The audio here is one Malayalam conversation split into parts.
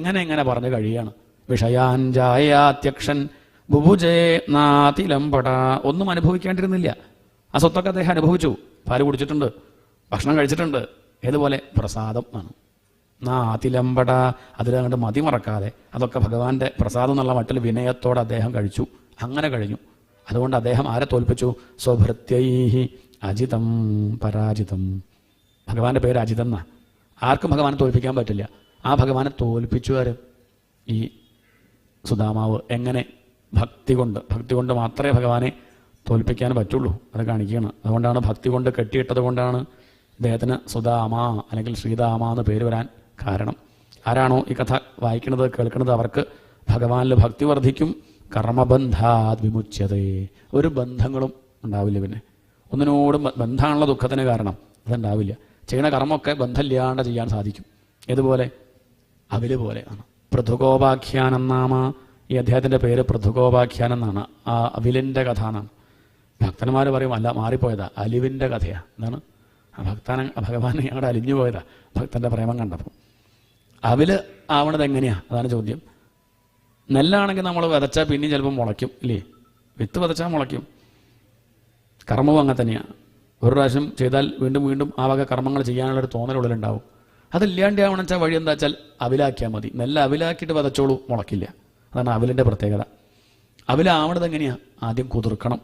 ഇങ്ങനെ ഇങ്ങനെ പറഞ്ഞു കഴിയാണ്. വിഷയാഞ്ചായാത്യക്ഷൻ ബുബുജേ നാതിലമ്പട ഒന്നും അനുഭവിക്കേണ്ടിരുന്നില്ല. ആ സ്വത്തൊക്കെ അദ്ദേഹം അനുഭവിച്ചു. പാൽ കുടിച്ചിട്ടുണ്ട്. ഭക്ഷണം കഴിച്ചിട്ടുണ്ട്. ഏതുപോലെ? പ്രസാദം ആണ്. നാതിലമ്പട അതിലങ്ങോട്ട് മതി മറക്കാതെ. അതൊക്കെ ഭഗവാന്റെ പ്രസാദം എന്നുള്ള മട്ടിൽ വിനയത്തോടെ അദ്ദേഹം കഴിച്ചു. അങ്ങനെ കഴിഞ്ഞു. അതുകൊണ്ട് അദ്ദേഹം ആരെ തോൽപ്പിച്ചു? സ്വഭൃത്യൈഹി അജിതം പരാജിതം. ഭഗവാന്റെ പേര് അജിതം എന്നാ. ആർക്കും ഭഗവാനെ തോൽപ്പിക്കാൻ പറ്റില്ല. ആ ഭഗവാനെ തോൽപ്പിച്ചു വരും ഈ സുധാമാവ്. എങ്ങനെ? ഭക്തി കൊണ്ട്. ഭക്തി കൊണ്ട് മാത്രമേ ഭഗവാനെ തോൽപ്പിക്കാൻ പറ്റുള്ളൂ. അത് കാണിക്കുകയാണ്. അതുകൊണ്ടാണ് ഭക്തി കൊണ്ട് കെട്ടിയിട്ടത് കൊണ്ടാണ് ഇദ്ദേഹത്തിന് സുധാമ അല്ലെങ്കിൽ ശ്രീധാമ എന്ന് പേര് വരാൻ കാരണം. ആരാണോ ഈ കഥ വായിക്കുന്നത് കേൾക്കുന്നത് അവർക്ക് ഭഗവാനിൽ ഭക്തി വർദ്ധിക്കും. കർമ്മബന്ധാത് വിമുച്യതേ. ഒരു ബന്ധങ്ങളും ഉണ്ടാവില്ല പിന്നെ. ഒന്നിനോടും ബന്ധമാണുള്ള ദുഃഖത്തിന് കാരണം അതുണ്ടാവില്ല. ചെയ്യുന്ന കർമ്മമൊക്കെ ബന്ധമില്ലാണ്ട് ചെയ്യാൻ സാധിക്കും. ഏതുപോലെ? അവിൽ പോലെയാണ് പൃഥുഗോപാഖ്യാനം നാമ ഈ അദ്ദേഹത്തിന്റെ പേര് പൃഥുഗോപാഖ്യാനം എന്നാണ്. ആ അവിലിന്റെ കഥ എന്നാണ്. ഭക്തന്മാർ പറയും അല്ല മാറിപ്പോയതാ. അലിവിന്റെ കഥയാണ് എന്താണ്? ആ ഭക്തന ഭഗവാൻ ഞങ്ങളുടെ അലിഞ്ഞു പോയതാ. ഭക്തന്റെ പ്രേമം കണ്ടപ്പോൾ അവിൽ ആവണത് എങ്ങനെയാ? അതാണ് ചോദ്യം. നെല്ലാണെങ്കിൽ നമ്മൾ വിതച്ചാൽ പിന്നെയും ചിലപ്പോൾ മുളയ്ക്കും ഇല്ലേ? വിത്ത് വിതച്ചാൽ മുളയ്ക്കും. കർമ്മവും അങ്ങനെ തന്നെയാണ് ഒരു പ്രാവശ്യം ചെയ്താൽ വീണ്ടും വീണ്ടും ആ വക കർമ്മങ്ങൾ ചെയ്യാനുള്ളൊരു തോന്നലുള്ളിലുണ്ടാവും. അതില്ലാണ്ടാവണം വെച്ചാൽ വഴി എന്താ വെച്ചാൽ അവിലാക്കിയാൽ മതി. നല്ല അവിലാക്കിയിട്ട് വതച്ചോളൂ മുളക്കില്ല. അതാണ് അവിലിന്റെ പ്രത്യേകത. അവിലാവണത് എങ്ങനെയാണ് ആദ്യം കുതിർക്കണം.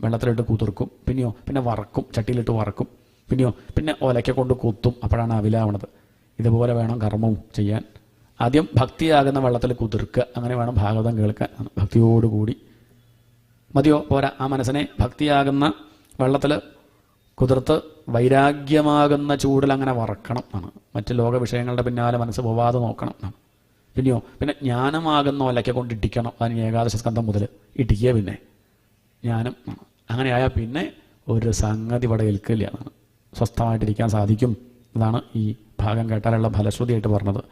വെള്ളത്തിലിട്ട് കുതിർക്കും. പിന്നെയോ പിന്നെ വറക്കും. ചട്ടിയിലിട്ട് വറക്കും. പിന്നെയോ പിന്നെ ഒലയ്ക്ക കൊണ്ട് കുത്തും. അപ്പോഴാണ് അവിലാവണത്. ഇതുപോലെ വേണം കർമ്മവും ചെയ്യാൻ. ആദ്യം ഭക്തിയാകുന്ന വെള്ളത്തിൽ കുതിർക്കുക. അങ്ങനെ വേണം ഭാഗവതം കേൾക്കാൻ. ഭക്തിയോടുകൂടി. മതിയോ? പോരാ. ആ മനസ്സിനെ ഭക്തിയാകുന്ന വെള്ളത്തിൽ കുതിർത്ത് വൈരാഗ്യമാകുന്ന ചൂടിൽ അങ്ങനെ വറക്കണം എന്നാണ്. മറ്റ് ലോക വിഷയങ്ങളുടെ പിന്നാലെ മനസ്സ് പോവാതെ നോക്കണം എന്നാണ്. പിന്നെയോ പിന്നെ ജ്ഞാനമാകുന്ന ഒലയ്ക്ക കൊണ്ട് ഇടിക്കണം അതിന് ഏകാദശ സ്കന്ധം മുതൽ ഇടിക്കുക പിന്നെ. ജ്ഞാനം. അങ്ങനെയായാൽ പിന്നെ ഒരു സംഗതി ഇവിടെ ഏൽക്കില്ല എന്നാണ്. സ്വസ്ഥമായിട്ടിരിക്കാൻ സാധിക്കും അതാണ് ഈ ഭാഗം കേട്ടാലുള്ള ഫലശ്രുതിയായിട്ട് പറഞ്ഞത്.